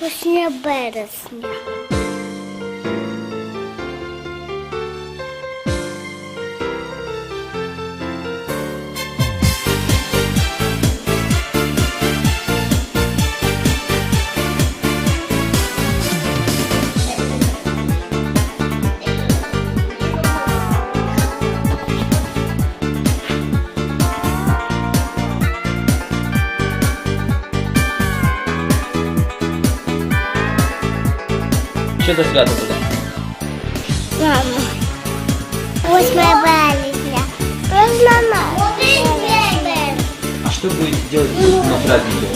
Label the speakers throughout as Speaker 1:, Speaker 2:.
Speaker 1: 8 березня.
Speaker 2: Що за свято буде?
Speaker 1: Мама. 8 березня. Розмана.
Speaker 2: А что будете делать на празднике?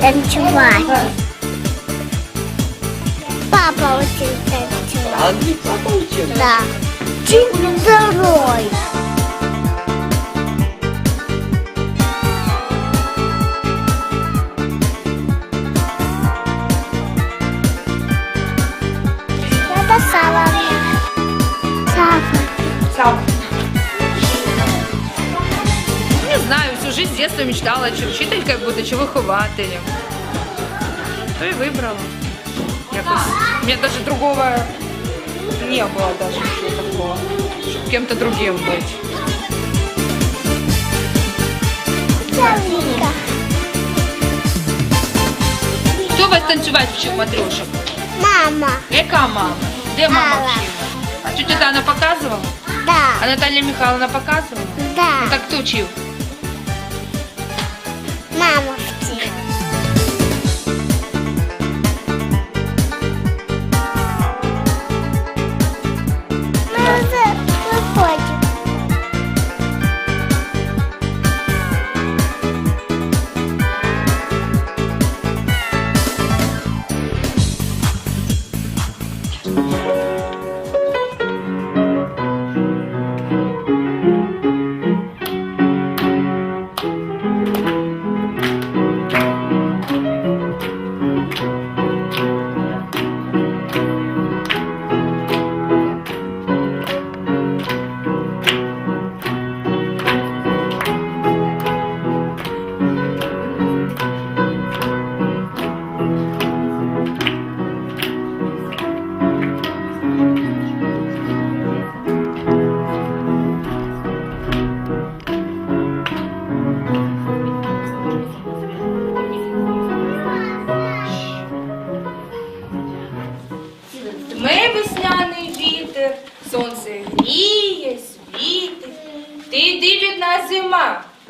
Speaker 1: Танцевать. Папа очень танцевать.
Speaker 2: А где папа учил?
Speaker 1: Да. Чуть здоровый.
Speaker 3: Детства мечтала, чи вчителькою бути, чи вихователем. То и выбрала. Якось. У меня даже другого не было даже ничего такого. Чтобы кем-то другим быть.
Speaker 1: Вика.
Speaker 3: Хто вас танцювати вчив, Матрюшек?
Speaker 1: Мама.
Speaker 3: Яка мама? Де мама
Speaker 1: Мама.
Speaker 3: вчила? А тетя Дана показувала? А
Speaker 1: Да.
Speaker 3: Наталья Михайловна показувала? Ну
Speaker 1: Да.
Speaker 3: так хто вчив?
Speaker 1: Мама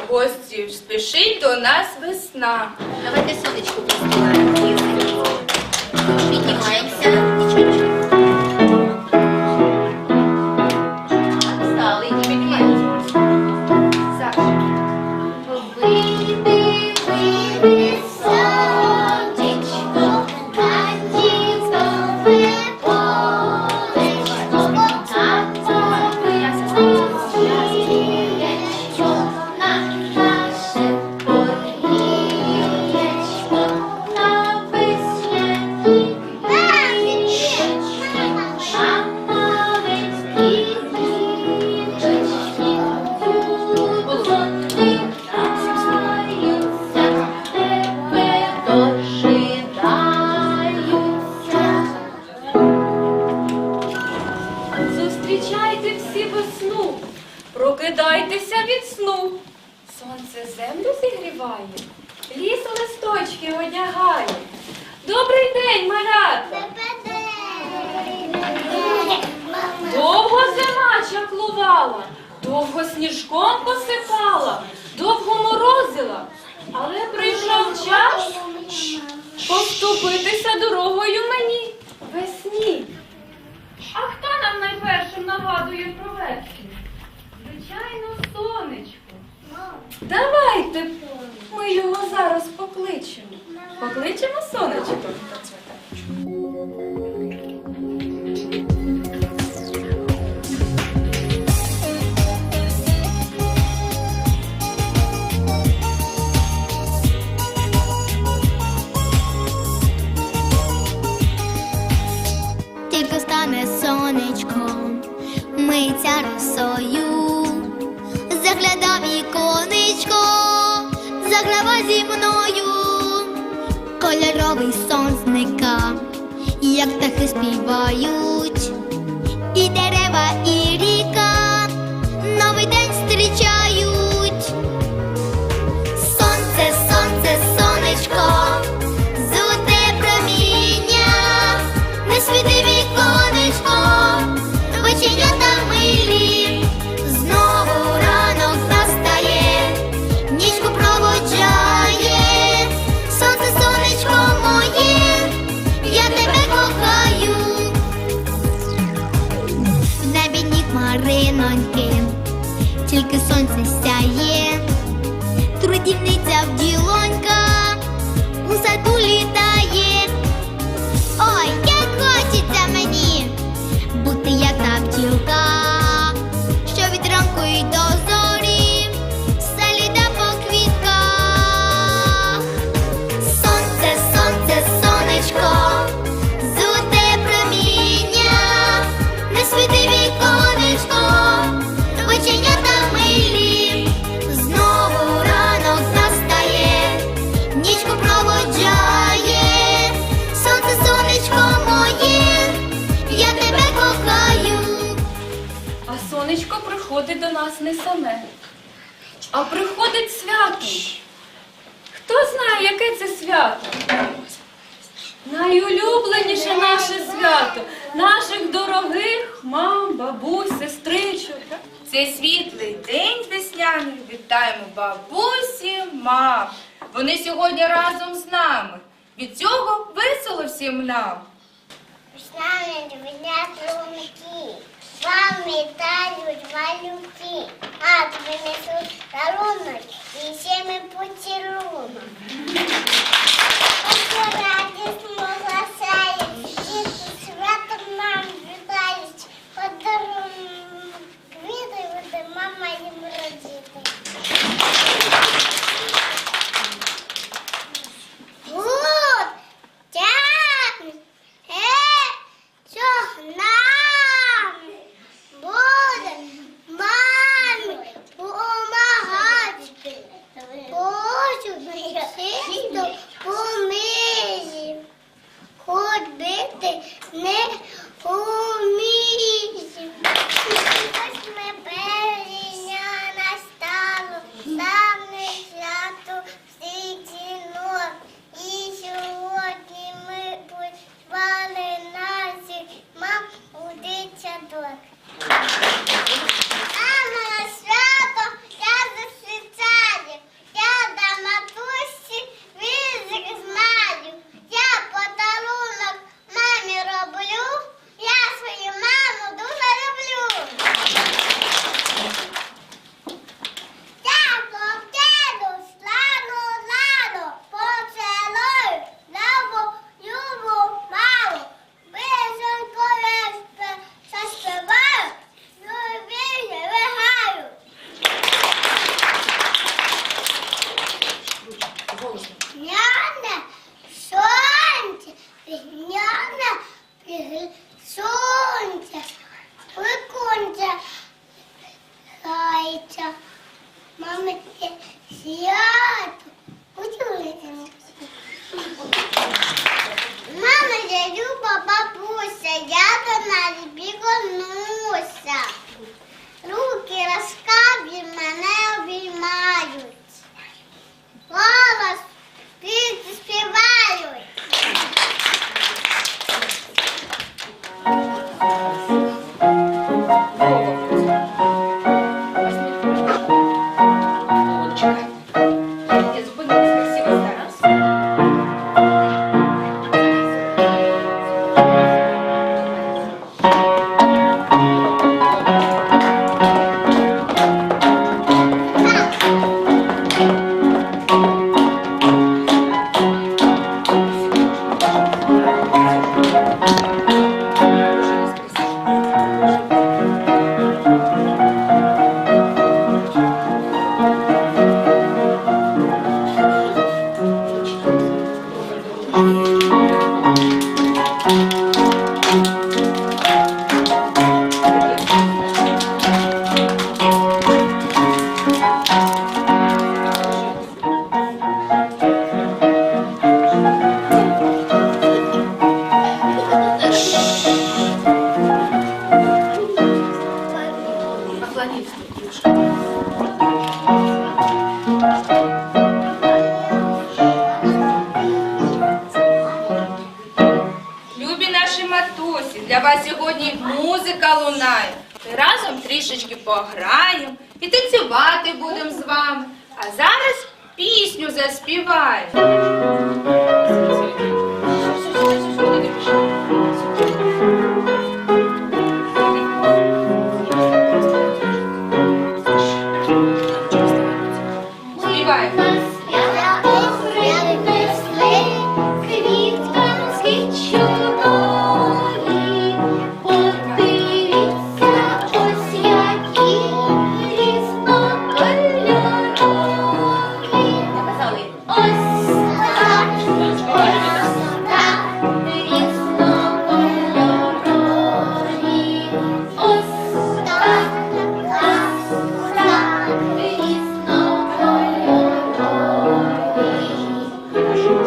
Speaker 3: гості спішить до нас весна.
Speaker 4: Давайте сонечку постилаємо. Піднімаємося.
Speaker 3: Сніжком посипала, довго морозила, але прийшов час поступитися дорогою мені весні. А хто нам найпершим нагадує про весну? Звичайно, сонечко. Давайте ми його зараз покличемо. Покличемо сонечко.
Speaker 5: сонечком, миться росою, заглядав віконечко, заграва зі мною, кольоровий сон зника, як птахи співають, і дерева, і. fun game. Till
Speaker 6: the sunset. приходить до нас не саме, а приходить свято. Хто знає, яке це свято? Найулюбленіше наше свято, наших дорогих мам, бабусь, сестричок.
Speaker 3: Цей світлий день весняний вітаємо бабусі, мам. Вони сьогодні разом з нами. Від цього весело всім нам.
Speaker 1: Весняні, весняні, вам вітають малюки, а принесуть дарунок и семи ми поцілунок.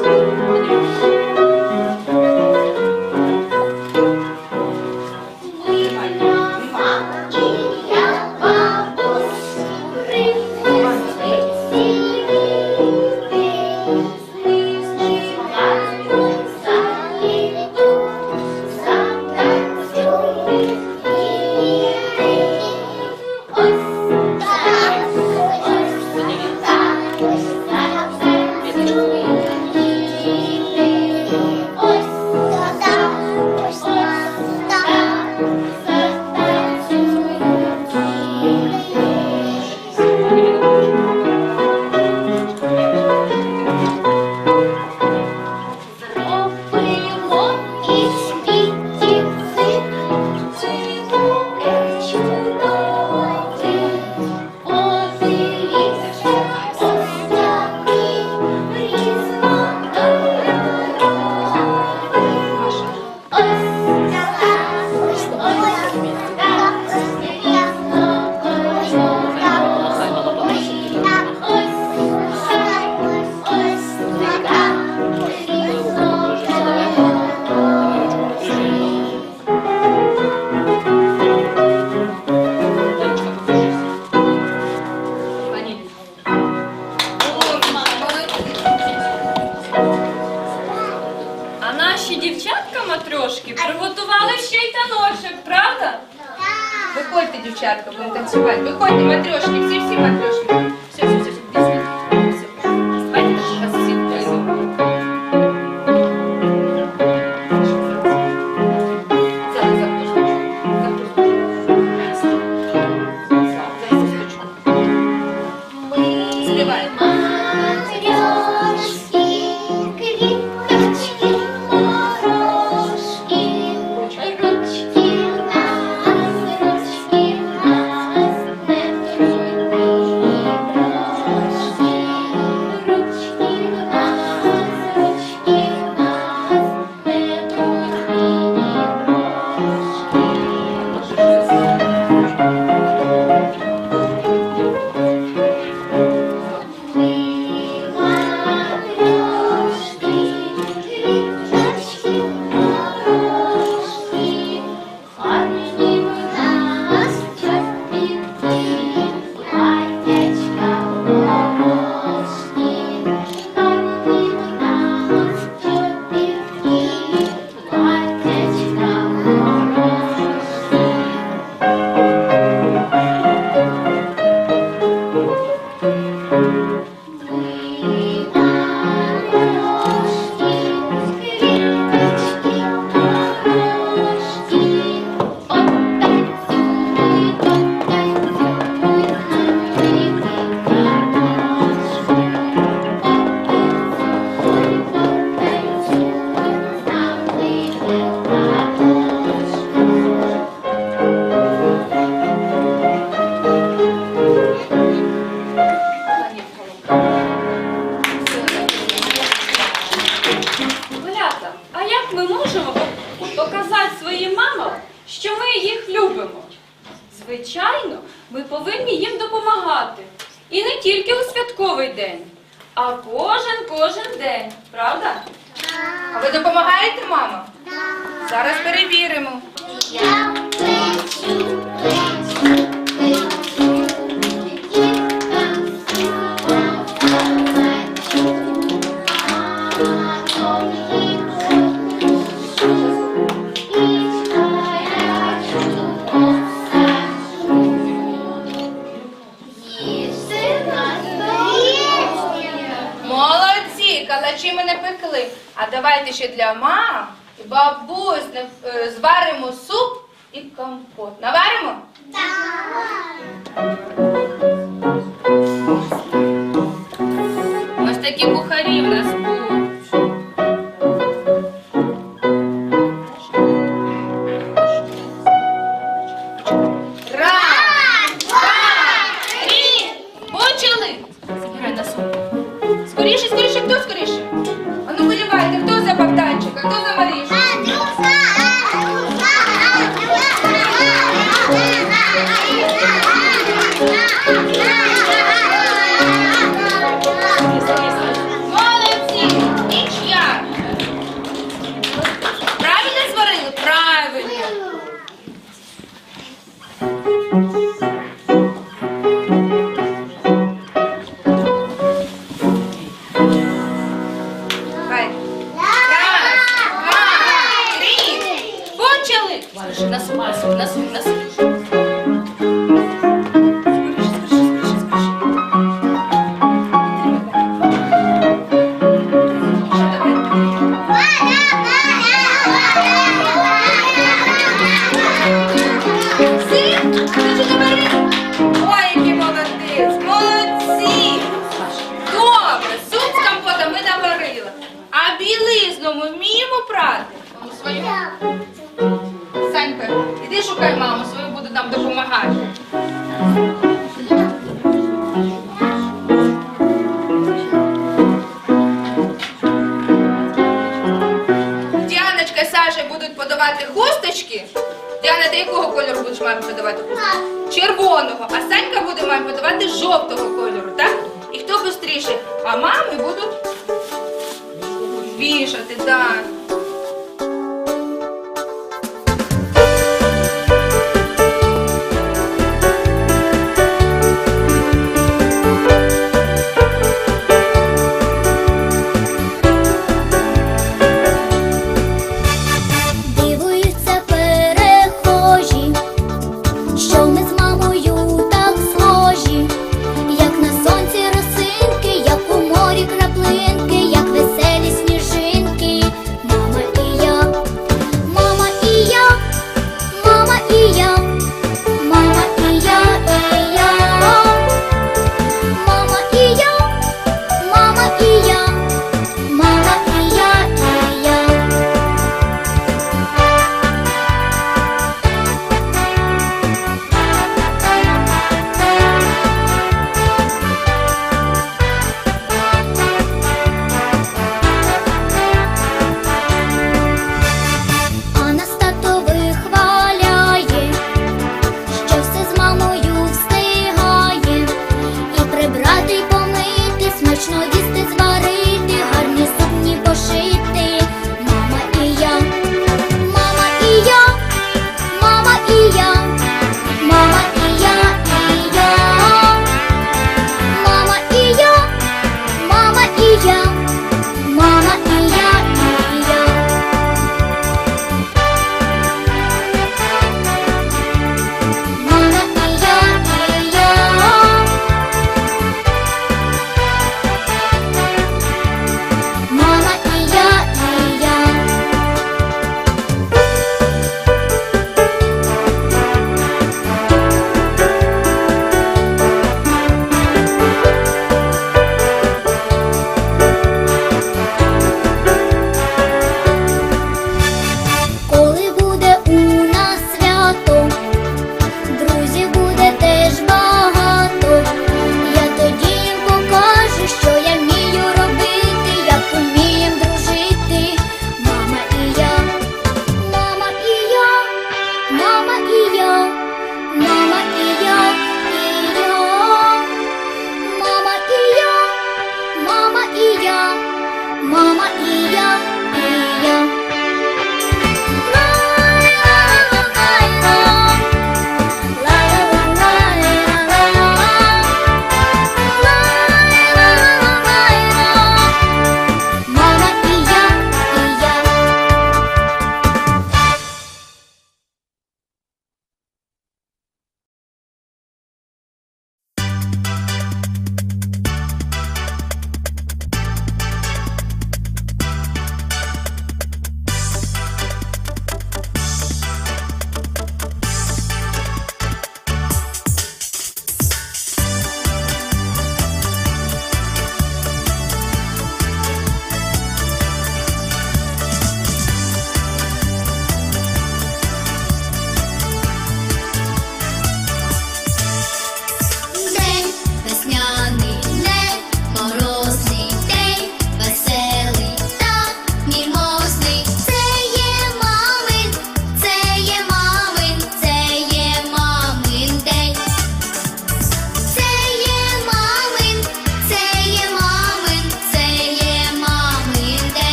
Speaker 6: Thank
Speaker 4: you. десятка, будем танцевать. Выходим, матрешки.
Speaker 6: Ми можемо показати своїм мамам, що ми їх любимо? Звичайно, ми повинні їм допомагати. І не тільки у святковий день, а кожен кожен день, правда?
Speaker 4: А ви допомагаєте, мама? Зараз перевіримо.
Speaker 1: Я
Speaker 3: калачі мене пекли. А давайте ще для мам і бабусь е, зваримо суп і компот. Наваримо? Так. Ось такі кухарі в нас були.